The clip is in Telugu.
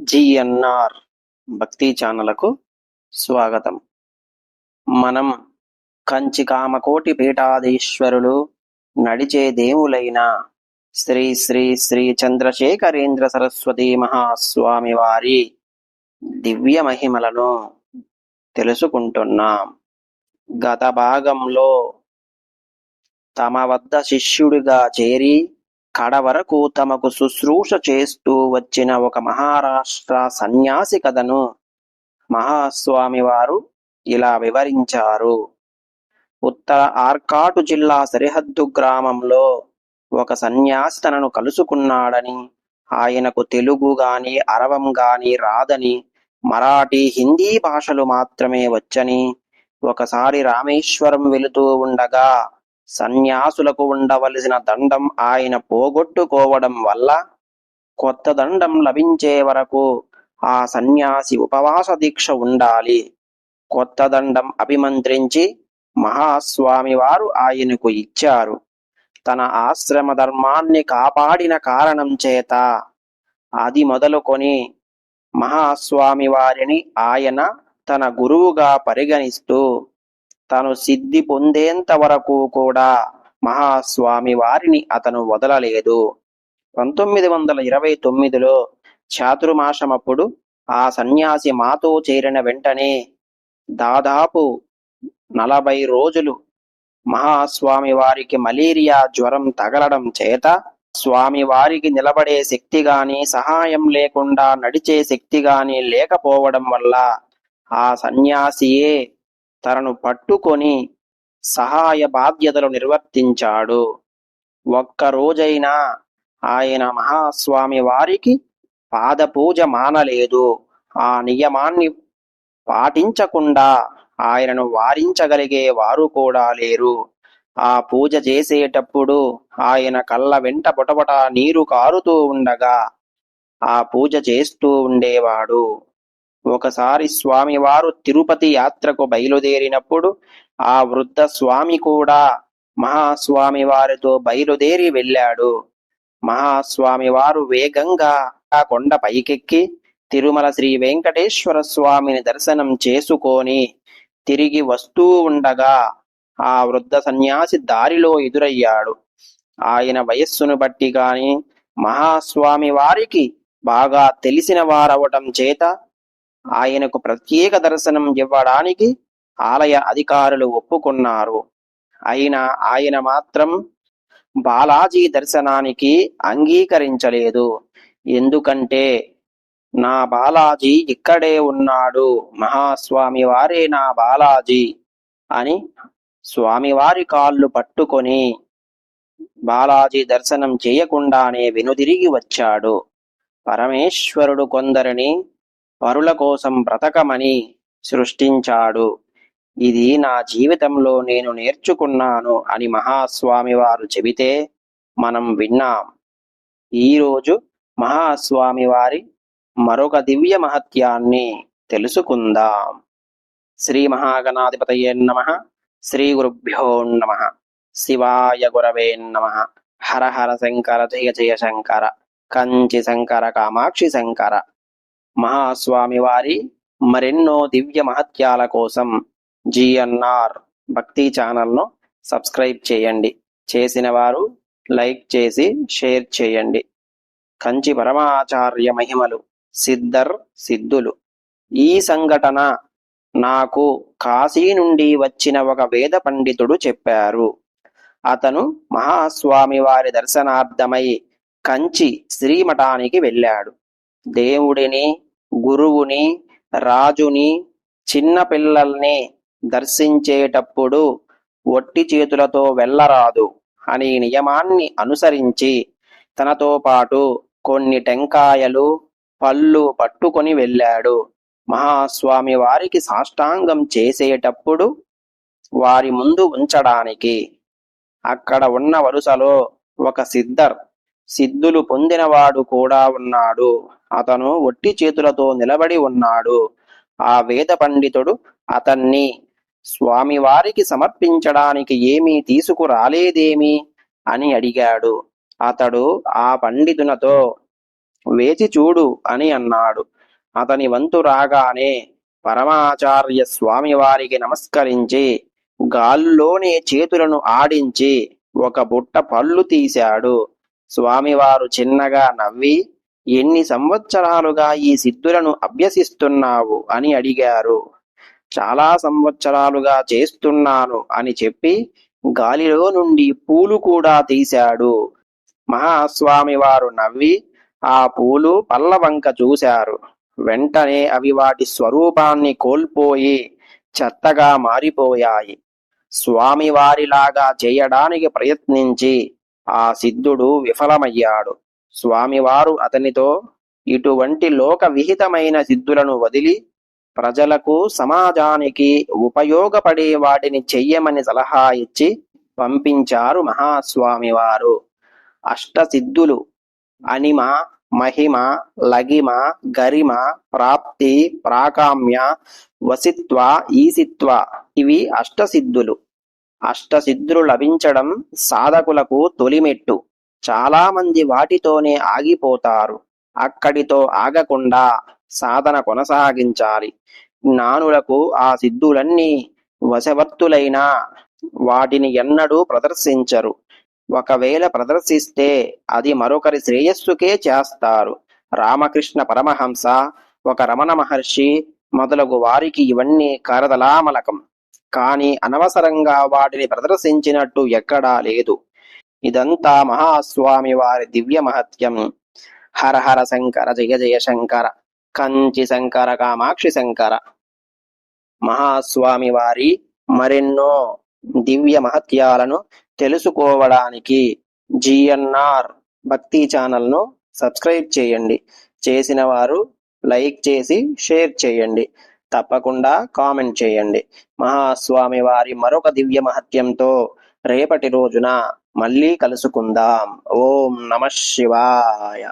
జిఎన్ఆర్ భక్తి ఛానలకు స్వాగతం. మనం కంచి కామకోటి పీఠాధీశ్వరులు నడిచే దేవులైన శ్రీ శ్రీ శ్రీ చంద్రశేఖరేంద్ర సరస్వతి మహాస్వామి వారి దివ్య మహిమలను తెలుసుకుంటున్నాం. గత భాగంలో తమ వద్ద శిష్యుడిగా చేరి కడ వరకు తమకు శుశ్రూష చేస్తూ వచ్చిన ఒక మహారాష్ట్ర సన్యాసి కథను మహాస్వామి వారు ఇలా వివరించారు. ఉత్తర ఆర్కాటు జిల్లా సరిహద్దు గ్రామంలో ఒక సన్యాసి తనను కలుసుకున్నాడని ఆయనకు తెలుగు గాని అరవం గాని రాదని మరాఠీ హిందీ భాషలు మాత్రమే వచ్చని ఒకసారి రామేశ్వరం వెళుతూ ఉండగా సన్యాసులకు ఉండవలసిన దండం ఆయన పోగొట్టుకోవడం వల్ల కొత్త దండం లభించే వరకు ఆ సన్యాసి ఉపవాస దీక్ష ఉండాలి. కొత్త దండం అభిమంత్రించి మహాస్వామి వారు ఆయనకు ఇచ్చారు. తన ఆశ్రమ ధర్మాన్ని కాపాడిన కారణం చేత అది మొదలుకొని మహాస్వామి వారిని ఆయన తన గురువుగా పరిగణిస్తూ తను సిద్ధి పొందేంత వరకు కూడా మహాస్వామి వారిని అతను వదలలేదు. పంతొమ్మిది వందల ఇరవై తొమ్మిదిలో చాతుర్మాసమప్పుడు ఆ సన్యాసి మాతో చేరిన వెంటనే దాదాపు నలభై రోజులు మహాస్వామి వారికి మలేరియా జ్వరం తగలడం చేత స్వామి వారికి నిలబడే శక్తి గాని సహాయం లేకుండా నడిచే శక్తి గాని లేకపోవడం వల్ల ఆ సన్యాసియే తనను పట్టుకొని సహాయ బాధ్యతలు నిర్వర్తించాడు. ఒక్క రోజైనా ఆయన మహాస్వామి వారికి పాదపూజ మానలేదు. ఆ నియమాన్ని పాటించకుండా ఆయనను వారించగలిగే వారు కూడా లేరు. ఆ పూజ చేసేటప్పుడు ఆయన కళ్ళ వెంట పొటపట నీరు కారుతూ ఉండగా ఆ పూజ చేస్తూ ఉండేవాడు. ఒకసారి స్వామివారు తిరుపతి యాత్రకు బయలుదేరినప్పుడు ఆ వృద్ధ స్వామి కూడా మహాస్వామి వారితో బయలుదేరి వెళ్ళాడు. మహాస్వామి వారు వేగంగా ఆ కొండ పైకెక్కి తిరుమల శ్రీ వెంకటేశ్వర స్వామిని దర్శనం చేసుకొని తిరిగి వస్తూ ఉండగా ఆ వృద్ధ సన్యాసి దారిలో ఎదురయ్యాడు. ఆయన వయస్సును బట్టి గాని మహాస్వామి వారికి బాగా తెలిసిన వారవటం చేత ఆయనకు ప్రత్యేక దర్శనం ఇవ్వడానికి ఆలయ అధికారులు ఒప్పుకున్నారు. అయినా ఆయన మాత్రం బాలాజీ దర్శనానికి అంగీకరించలేదు. ఎందుకంటే నా బాలాజీ ఇక్కడే ఉన్నాడు. మహాస్వామి వారే నా బాలాజీ అని స్వామివారి కాళ్ళు పట్టుకొని బాలాజీ దర్శనం చేయకుండానే వెనుదిరిగి వచ్చాడు. పరమేశ్వరుడు కొందరిని పరుల కోసం బ్రతకమని సృష్టించాడు. ఇది నా జీవితంలో నేను నేర్చుకున్నాను అని మహాస్వామి వారు చెబితే మనం విన్నాం. ఈరోజు మహాస్వామి వారి మరొక దివ్య మహత్యాన్ని తెలుసుకుందాం. శ్రీ మహాగణాధిపతయే నమ. శ్రీ గురుభ్యో నమ. శివాయ గురవే నమ. హర హర శంకర జయ జయ శంకర. కంచి శంకర కామాక్షి శంకర. మహాస్వామి వారి మరెన్నో దివ్య మహత్యాల కోసం జిఎన్ఆర్ భక్తి ఛానల్ను సబ్స్క్రైబ్ చేయండి. చేసిన వారు లైక్ చేసి షేర్ చేయండి. కంచి పరమాచార్య మహిమలు సిద్ధర్ సిద్ధులు. ఈ సంఘటన నాకు కాశీ నుండి వచ్చిన ఒక వేద పండితుడు చెప్పారు. అతను మహాస్వామి వారి దర్శనార్థమై కంచి శ్రీమఠానికి వెళ్ళాడు. దేవుడిని గురువుని రాజుని చిన్న పిల్లల్ని దర్శించేటప్పుడు ఒట్టి చేతులతో వెళ్ళరాదు అనే నియమాన్ని అనుసరించి తనతో పాటు కొన్ని టెంకాయలు పళ్ళు పట్టుకొని వెళ్ళాడు. మహాస్వామి వారికి సాష్టాంగం చేసేటప్పుడు వారి ముందు ఉంచడానికి అక్కడ ఉన్న వరుసలో ఒక సిద్ధర్ సిద్ధులు పొందినవాడు కూడా ఉన్నాడు. అతను ఒట్టి చేతులతో నిలబడి ఉన్నాడు. ఆ వేద పండితుడు అతన్ని స్వామివారికి సమర్పించడానికి ఏమీ తీసుకురాలేదేమి అని అడిగాడు. అతడు ఆ పండితునతో వేచి చూడు అని అన్నాడు. అతని వంతు రాగానే పరమాచార్య స్వామి వారికి నమస్కరించి గాల్లోనే చేతులను ఆడించి ఒక బుట్ట పళ్ళు తీశాడు. స్వామివారు చిన్నగా నవ్వి ఎన్ని సంవత్సరాలుగా ఈ సిద్ధులను అభ్యసిస్తున్నావు? అని అడిగారు. చాలా సంవత్సరాలుగా చేస్తున్నాను అని చెప్పి గాలిలో నుండి పూలు కూడా తీశాడు. మహాస్వామి వారు నవ్వి ఆ పూలు పల్లవంక చూశారు. వెంటనే అవి వాటి స్వరూపాన్ని కోల్పోయి చెత్తగా మారిపోయాయి. స్వామివారిలాగా చేయడానికి ప్రయత్నించి ఆ సిద్ధుడు విఫలమయ్యాడు. స్వామివారు అతనితో ఇటువంటి లోక విహితమైన సిద్ధులను వదిలి ప్రజలకు సమాజానికి ఉపయోగపడే వాటిని చెయ్యమని సలహా ఇచ్చి పంపించారు మహాస్వామివారు. అష్టసిద్ధులు అనిమ మహిమ లగిమ గరిమ ప్రాప్తి ప్రాకామ్య వసిత్వ ఈసిత్వ ఇవి అష్టసిద్ధులు అష్టసిద్ధులు లభించడం సాధకులకు తొలిమెట్టు. చాలా మంది వాటితోనే ఆగిపోతారు. అక్కడితో ఆగకుండా సాధన కొనసాగించాలి. జ్ఞానులకు ఆ సిద్ధులన్నీ వశవర్తులైనా వాటిని ఎన్నడూ ప్రదర్శించరు. ఒకవేళ ప్రదర్శిస్తే అది మరొకరి శ్రేయస్సుకే చేస్తారు. రామకృష్ణ పరమహంస ఒక రమణ మహర్షి మొదలగు వారికి ఇవన్నీ కరదలామలకం. కానీ అనవసరంగా వాటిని ప్రదర్శించినట్టు ఎక్కడా లేదు. ఇదంతా మహాస్వామి వారి దివ్య మహత్యం. హర హర శంకర జయ జయ శంకర కంచి శంకర కామాక్షి శంకర. మహాస్వామి వారి మరెన్నో దివ్య మహత్యాలను తెలుసుకోవడానికి జిఎన్ఆర్ భక్తి ఛానల్ను సబ్స్క్రైబ్ చేయండి. చేసిన వారు లైక్ చేసి షేర్ చేయండి. తప్పకుండా కామెంట్ చేయండి. మహాస్వామి వారి మరొక దివ్య మహత్యంతో రేపటి రోజున మళ్ళీ కలుసుకుందాం. ఓం నమ శివాయ.